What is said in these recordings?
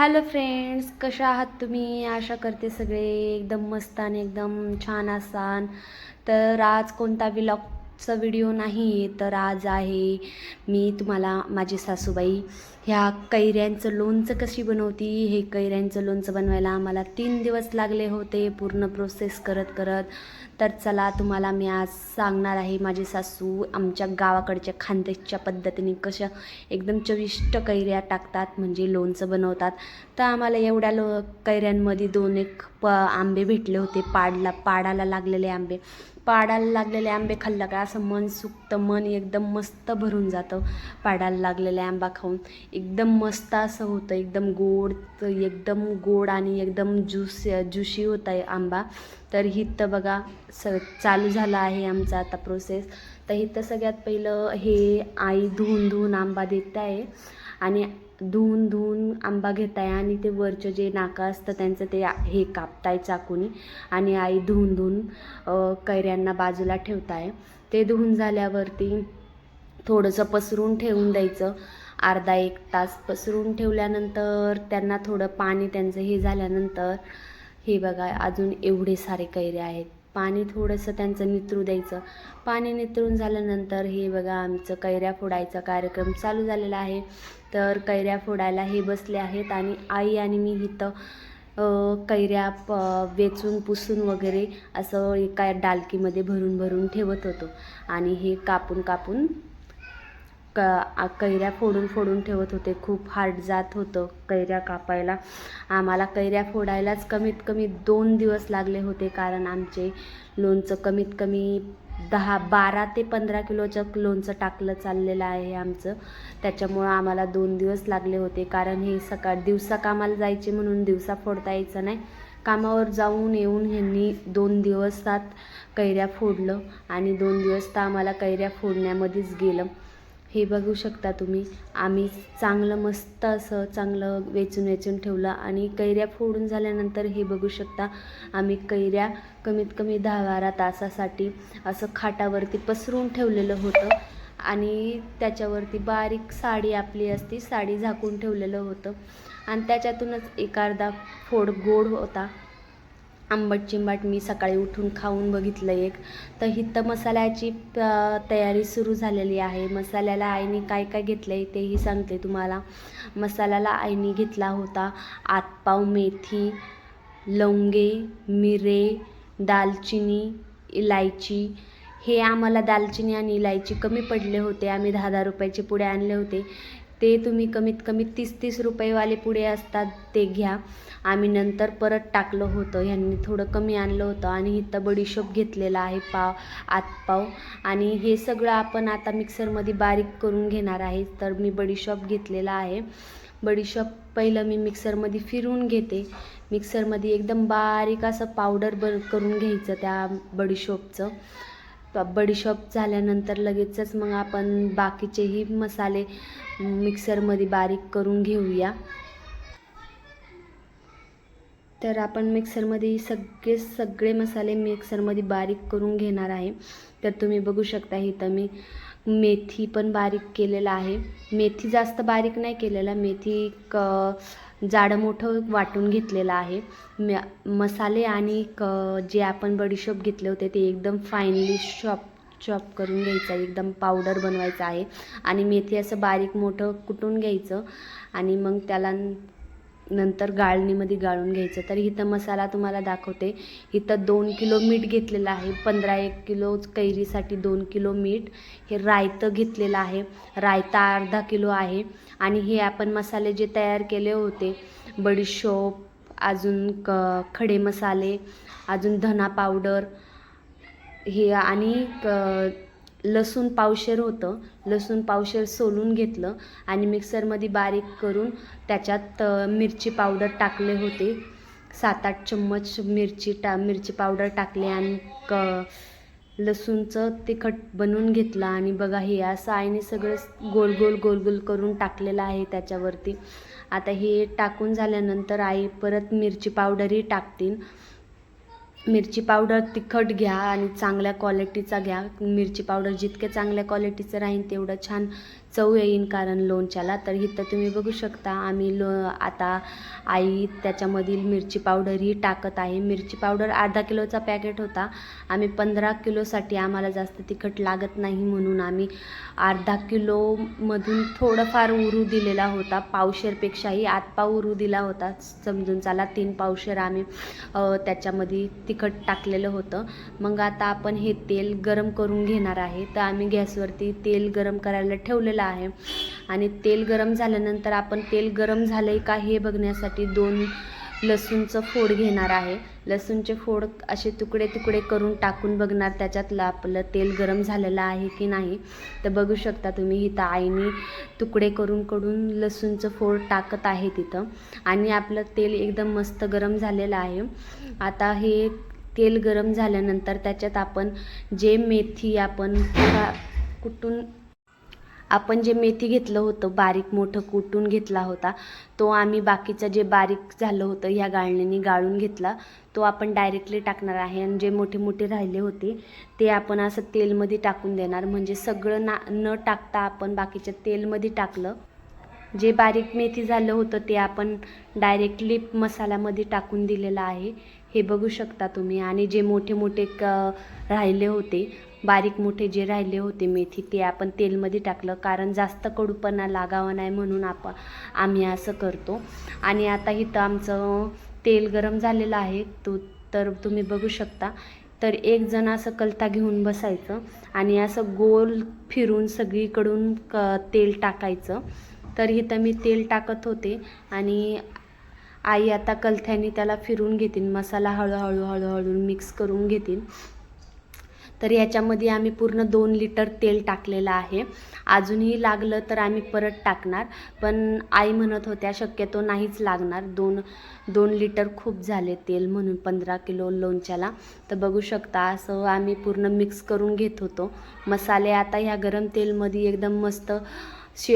Hello friends कशा आहात तुम्ही? आशा करते सगळे एकदम मस्त आणि एकदम छान असाल. तर आज कोणता आजचा व्हिडिओ नाही आहे तर आज आहे मी तुम्हाला माझी सासूबाई. ह्या कैऱ्यांचं लोणचं कशी बनवती? हे कैऱ्यांचं लोणचं बनवायला आम्हाला तीन दिवस लागले होते पूर्ण प्रोसेस करत करत. तर चला तुम्हाला मी आज सांगणार आहे माझी सासू आमच्या गावाकडच्या खानदेशच्या पद्धतीने कशा एकदम चविष्ट कैऱ्या टाकतात म्हणजे लोणचं बनवतात. तर आम्हाला एवढ्या लो कैऱ्यांमध्ये दोन एक प आंबे भेटले होते पाडला पाडाला लागलेले आंबे. पाडायला लागलेले आंबे खाल्लं का? असं मन सुकतं मन एकदम मस्त भरून जातं पाडायला लागलेले आंबा खाऊन. एकदम मस्त असं होतं एकदम गोड एकदम गोड आणि एकदम ज्यूस ज्युशी होता आहे आंबा. तर हिथं बघा स चालू झालं आहे आमचा आता प्रोसेस तर हिथं सगळ्यात पहिलं हे आई धुवून धुवून आंबा देत आहे. आणि धुवून धुवून आंबा घेत आहे आणि ते वरचं जे नाका असतं त्यांचं ते हे कापताय चाकूनी. आणि आई धुवून धुवून कैऱ्यांना बाजूला ठेवत आहे ते धुवून झाल्यावरती थोडंसं पसरून ठेवून द्यायचं. अर्धा एक तास पसरून ठेवल्यानंतर त्यांना थोडं पाणी त्यांचं हे झाल्यानंतर हे बघा अजून एवढे सारे कैरे आहेत. पाणी थोडंसं त्यांचं नितरू द्यायचं. पाणी नितरून झाल्यानंतर हे बघा आमचं कैऱ्या फोडायचा कार्यक्रम चालू झालेला आहे. तर कैऱ्या फोडायला हे बसले आहेत आणि आई आणि मी इथं कैऱ्या प वेचून पुसून वगैरे असं एका डालकीमध्ये भरून भरून ठेवत होतो. आणि हे कापून कापून क कैऱ्या फोडून फोडून ठेवत होते. खूप हार्ड जात होतं कैऱ्या कापायला. आम्हाला कैऱ्या फोडायलाच कमीत कमी दोन दिवस लागले होते कारण आमचे लोणचं कमीत कमी दहा बारा ते पंधरा किलोचं लोणचं टाकलं चाललेलं आहे आमचं. त्याच्यामुळं आम्हाला दोन दिवस लागले होते कारण हे सकाळ दिवसा कामाला जायचे म्हणून दिवसा फोडता यायचं नाही. कामावर जाऊन येऊन ह्यांनी दोन दिवसात कैऱ्या फोडलं आणि दोन दिवस तर आम्हाला कैऱ्या फोडण्यामध्येच गेलं. हे बघू शकता तुम्ही. आम्ही चांगलं मस्त असं चांगलं वेचून वेचून ठेवलं आणि कैऱ्या फोडून झाल्यानंतर हे बघू शकता आम्ही कैऱ्या कमीत कमी दहा बारा तासासाठी असं खाटावरती पसरून ठेवलेलं होतं आणि त्याच्यावरती बारीक साडी आपली असती साडी झाकून ठेवलेलं होतं. आणि त्याच्यातूनच एक अर्धा फोड गोड होता. आंबट चिंबट मी सकाळी उठून खाऊन बघितलं एक. तर हिथं मसाल्याची तयारी सुरू झालेली आहे. मसाल्याला आईने काय काय घेतलं आहे तेही सांगते तुम्हाला. मसाल्याला आईने घेतला होता आतपाव मेथी लवंगे मिरे दालचिनी इलायची. हे आम्हाला दालचिनी आणि इलायची कमी पडले होते. आम्ही दहा दहा रुपयाचे पुढे आणले होते. ते तुम्ही कमीत कमी तीस तीस रुपयेवाले पुढे असतात ते घ्या. आम्ही नंतर परत टाकलं होतं ह्यांनी थोडं कमी आणलं होतं आणि इथं बडीशोप घेतलेला आहे पाव आतपाव आणि हे सगळं आपण आता मिक्सरमध्ये बारीक करून घेणार आहे. तर मी बडीशॉप घेतलेला आहे. बडीशॉप पहिलं मी मिक्सरमध्ये फिरून घेते. मिक्सरमध्ये एकदम बारीक असं पावडर ब करून घ्यायचं त्या बडीशोपचं बडीशॉप झाल्यानंतर लगेचच मग आपण बाकीचेही मसाले मिक्सरमध्ये बारीक करून घेऊया. तर आपण मिक्सरमध्ये सगळे सगळे मसाले मिक्सरमध्ये बारीक करून घेणार आहे. तर तुम्ही बघू शकता इथं मी मेथी पण बारीक केलेला आहे. मेथी जास्त बारीक नाही केलेला मेथी क जाडं मोठं वाटून घेतलेलं आहे. म मसाले आणि क जे आपण बडीशोप घेतले होते ते एकदम फाईनली शॉप चॉप करून घ्यायचं एकदम पावडर बनवायचं आहे. आणि मेथी असं बारीक मोठं कुटून घ्यायचं. आणि मग त्याला नंतर गाळणीमध्ये गाळून घ्यायचं. तर इथं मसाला तुम्हाला दाखवते. इथं दोन किलो मीठ घेतलेलं आहे. पंधरा एक किलो कैरीसाठी दोन किलो मीठ. हे रायतं घेतलेलं आहे. रायता अर्धा किलो आहे. आणि हे आपण मसाले जे तयार केले होते बडीशोप अजून क खडे मसाले अजून धना पावडर हे आणि क लसूण पावशेर होतं. लसूण पावशेर सोलून घेतलं आणि मिक्सरमध्ये बारीक करून त्याच्यात मिरची पावडर टाकले होते. सात आठ चम्मच मिरची टा मिरची पावडर टाकले आणि क लसूणचं तिखट बनवून घेतलं. आणि बघा हे असं आईने सगळं गोल गोल गोल गोल करून टाकलेलं आहे त्याच्यावरती. आता हे टाकून झाल्यानंतर आई परत मिरची पावडरही टाकतील. मिरची पावडर तिखट घ्या आणि चांगल्या क्वालिटीचा घ्या. मिरची पावडर जितके चांगल्या क्वालिटीचं राहील तेवढं छान चव येईन कारण लोणच्याला. तर इथं तुम्ही बघू शकता आम्ही लो आता आई त्याच्यामधील मिरची पावडरही टाकत आहे. मिरची पावडर अर्धा किलोचा पॅकेट होता. आम्ही पंधरा किलोसाठी आम्हाला जास्त तिखट लागत नाही म्हणून आम्ही अर्धा किलोमधून थोडंफार उरू दिलेला होता. पावशेरपेक्षाही आतपा उरू दिला होता. समजून चला तीन पावशेर आम्ही त्याच्यामध्ये तिखट टाकलेलं होतं. मग आता आपण हे तेल गरम करून घेणार आहे. तर आम्ही गॅसवरती तेल गरम करायला ठेवलेलं आहे. आणि तेल गरम झाल्यानंतर आपण तेल गरम झालं आहे का हे बघण्यासाठी दोन लसूणचं फोड घेणार आहे. लसूणचे फोड असे तुकडे तुकडे करून टाकून बघणार त्याच्यातलं आपलं तेल गरम झालेलं आहे की नाही. तर बघू शकता तुम्ही इथं आईने तुकडे करून करून लसूणचं फोड टाकत आहे तिथं. आणि आपलं तेल एकदम मस्त गरम झालेलं आहे. आता हे तेल गरम झाल्यानंतर त्याच्यात आपण जे मेथी आपण कुठून आपण जे मेथी घेतलं होतं बारीक मोठं कुटून घेतला होता तो आम्ही बाकीचं जे बारीक झालं होतं ह्या गाळणीने गाळून घेतला. तो आपण डायरेक्टली टाकणार आहे आणि जे मोठे मोठे राहिले होते ते आपण असं तेलमध्ये टाकून देणार. म्हणजे सगळं ना न टाकता आपण बाकीच्या तेलमध्ये टाकलं. जे बारीक मेथी झालं होतं ते आपण डायरेक्टली मसाल्यामध्ये टाकून दिलेलं आहे. हे बघू शकता तुम्ही. आणि जे मोठे मोठे क राहिले होते बारीक मोठे जे राहिले होते मेथी ते आपण तेलमध्ये टाकलं. कारण जास्त कडूपणा लागावा नाही म्हणून आप आम्ही असं करतो. आणि आता इथं आमचं तेल गरम झालेलं आहे. तो तर तुम्ही बघू शकता. तर एक जण असं कलता घेऊन बसायचं आणि असं गोल फिरून सगळीकडून क तेल टाकायचं. तर इथं मी तेल टाकत होते आणि आई आता कलथ्याने त्याला फिरून घेतील मसाला हळूहळू हळूहळू मिक्स करून घेतील तर याच्यामध्ये आम्ही पूर्ण दोन लिटर तेल टाकलेलं आहे. अजूनही लागलं तर आम्ही परत टाकणार पण आई म्हणत होत्या शक्यतो नाहीच लागणार. दोन दोन लिटर खूप झाले तेल म्हणून पंधरा किलो लोणच्याला. तर बघू शकता असं आम्ही पूर्ण मिक्स करून घेत होतो. मसाले आता ह्या गरम तेलमध्ये एकदम मस्त शि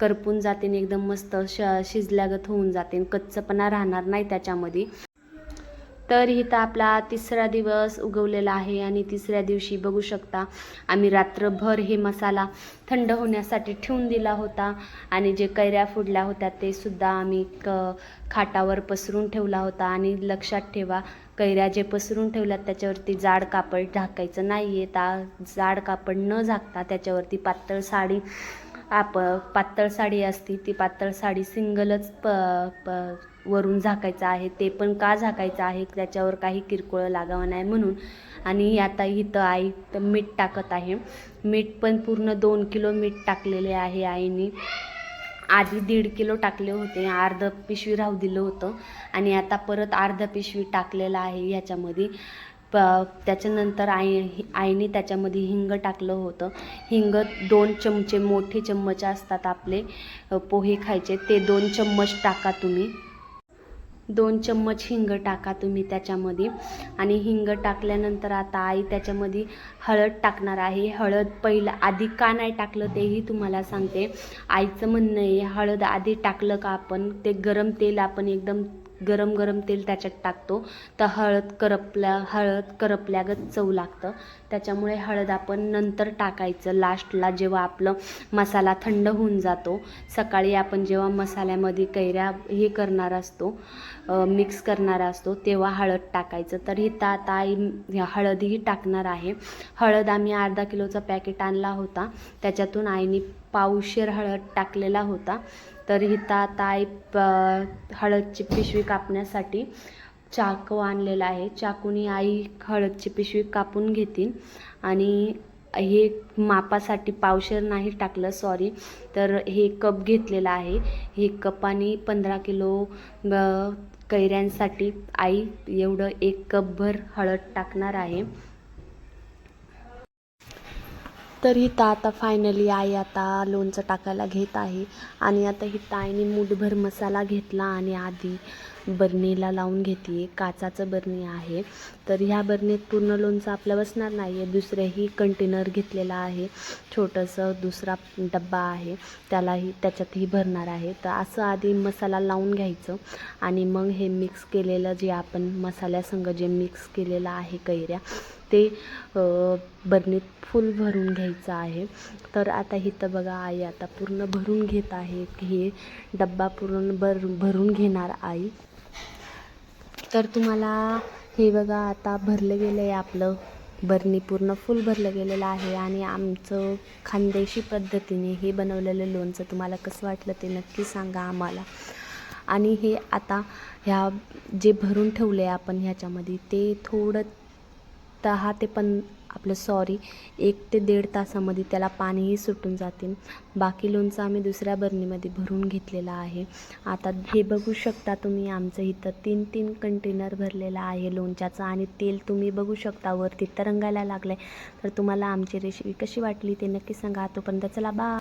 करपून जाते एकदम मस्त श शिजल्यागत होऊन जाते कच्चपणा राहणार नाही त्याच्यामध्ये. तर इथं आपला तिसरा दिवस उगवलेला आहे आणि तिसऱ्या दिवशी बघू शकता आम्ही रात्रभर हे मसाला थंड होण्यासाठी ठेवून दिला होता आणि जे कैऱ्या फुडल्या होत्या ते सुद्धा आम्ही क खाटावर पसरून ठेवला होता. आणि लक्षात ठेवा कैऱ्या जे पसरून ठेवल्यात त्याच्यावरती जाड कापड झाकायचं नाही आहे ता जाड कापड न झाकता त्याच्यावरती पातळ साडी आप पातळ साडी असती ती पातळ साडी सिंगलच प प वरून झाकायचं आहे ते पण का झाकायचं आहे त्याच्यावर काही किरकोळ लागावं नाही म्हणून. आणि आता इथं आई तर मीठ टाकत आहे. मीठ पण पूर्ण दोन किलो मीठ टाकलेले आहे आईने. आधी दीड किलो टाकले होते अर्ध पिशवी राहू दिलं होतं. आणि आता परत अर्ध पिशवी टाकलेलं आहे ह्याच्यामध्ये प त्याच्यानंतर आई आईने त्याच्यामध्ये हिंग टाकलं होतं. हिंग दोन चमचे मोठे चम्मच असतात आपले पोहे खायचे. ते दोन चम्मच टाका तुम्ही. दोन चम्मच हिंग टाका तुम्ही त्याच्यामध्ये. आणि हिंग टाकल्यानंतर आता आई त्याच्यामध्ये हळद टाकणार आहे. हळद पहिलं आधी का नाही टाकलं तेही तुम्हाला सांगते. आईचं म्हणणं आहे हळद आधी टाकलं का आपण? ते गरम तेल आपण एकदम गरम गरम तेल त्याच्यात टाकतो. तर हळद करपल्या हळद करपल्यागत चव लागतं. त्याच्यामुळे हळद आपण नंतर टाकायचं. लास्टला जेव्हा आपलं मसाला थंड होऊन जातो सकाळी आपण जेव्हा मसाल्यामध्ये कैऱ्या हे करणार असतो मिक्स करणार असतो तेव्हा हळद टाकायचं. तर ही आता आई हळदही टाकणार आहे. हळद आम्ही अर्धा किलोचा पॅकेट आणला होता. त्याच्यातून आईने पावशेर हळद टाकलेला होता. तर हिता आता आई प- हळदची पिशवी कापण्यासाठी चाकू आणलेला आहे. चाकूनी आई हळदची पिशवी कापून घेतील. आणि हे मापासाठी पावशेर नाही टाकलं सॉरी तर हे कप घेतलेलं आहे. हे कपाने पंधरा किलो कैऱ्यांसाठी आई एवढं एक कपभर हळद टाकणार आहे. तर इथं आता फायनली आई आता लोणचं टाकायला घेत आहे. आणि आता ही आईने मूठभर मसाला घेतला आणि आधी बरणीला लावून घेते काचाचं बरणी आहे. तर ह्या बरणीत पूर्ण लोणचं आपलं बसणार नाही आहे दुसऱ्याही कंटेनर घेतलेलं आहे. छोटंसं दुसरा डब्बा आहे. त्यालाही त्याच्यातही भरणार आहे. तर असं आधी मसाला लावून घ्यायचं. आणि मग हे मिक्स केलेलं जे आपण मसाल्यासंग जे मिक्स केलेलं आहे कैऱ्या ते बरणीत फुल भरून घ्यायचं आहे. तर आता इथं बघा आई आता पूर्ण भरून घेत आहे. हे डब्बा पूर्ण भर भरून घेणार आई. तर तुम्हाला हे बघा आता भरलं गेलं आहे आपलं. बरणी पूर्ण फुल भरलं गेलेलं आहे आणि आमचं खानदेशी पद्धतीने हे बनवलेलं लोणचं तुम्हाला कसं वाटलं ते नक्की सांगा आम्हाला. आणि हे आता ह्या जे भरून ठेवलं आहे आपण ह्याच्यामध्ये ते थोडं दहा ते पण आपलं सॉरी एक ते दीड तासामध्ये त्याला पाणीही सुटून जातील. बाकी लोणचं आम्ही दुसऱ्या बरणीमध्ये भरून घेतलेलं आहे. आता हे बघू शकता तुम्ही आमचं इथं तीन तीन कंटेनर भरलेलं आहे लोणच्याचं आणि तेल तुम्ही बघू शकता. वरती तरंगायला लागलं आहे तर तुम्हाला आमची रेसिपी कशी वाटली ते नक्की सांगा. तोपर्यंत चला बा